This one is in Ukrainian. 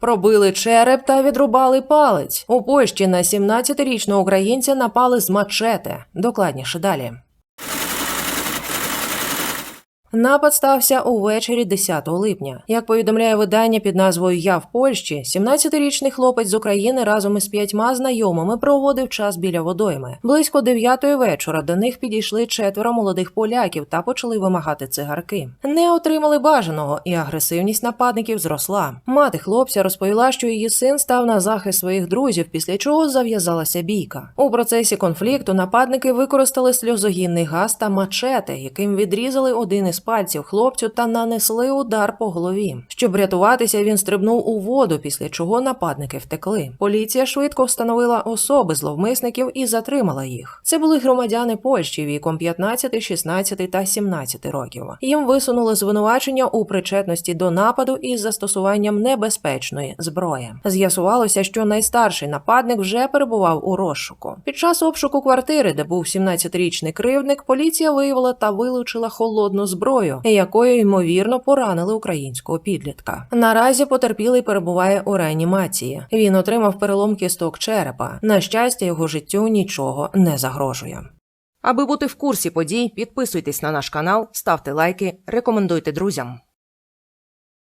Пробили череп та відрубали палець. У Польщі на 17-річного українця напали з мачете. Докладніше далі. Напад стався увечері 10 липня. Як повідомляє видання під назвою Я в Польщі, 17-річний хлопець з України разом із п'ятьма знайомими проводив час біля водойми. Близько 9 вечора до них підійшли четверо молодих поляків та почали вимагати цигарки. Не отримали бажаного, і агресивність нападників зросла. Мати хлопця розповіла, що її син став на захист своїх друзів, після чого зав'язалася бійка. У процесі конфлікту нападники використали сльозогінний газ та мачете, яким відрізали один із пальців хлопцю та нанесли удар по голові. Щоб врятуватися, він стрибнув у воду, після чого нападники втекли. Поліція швидко встановила особи зловмисників і затримала їх. Це були громадяни Польщі віком 15, 16 та 17 років. Їм висунули звинувачення у причетності до нападу із застосуванням небезпечної зброї. З'ясувалося, що найстарший нападник вже перебував у розшуку. Під час обшуку квартири, де був 17-річний кривдник, поліція виявила та вилучила холодну зброю, якою ймовірно поранили українського підлітка. Наразі потерпілий перебуває у реанімації. Він отримав перелом кісток черепа. На щастя, його життю нічого не загрожує. Аби бути в курсі подій, підписуйтесь на наш канал, ставте лайки, рекомендуйте друзям.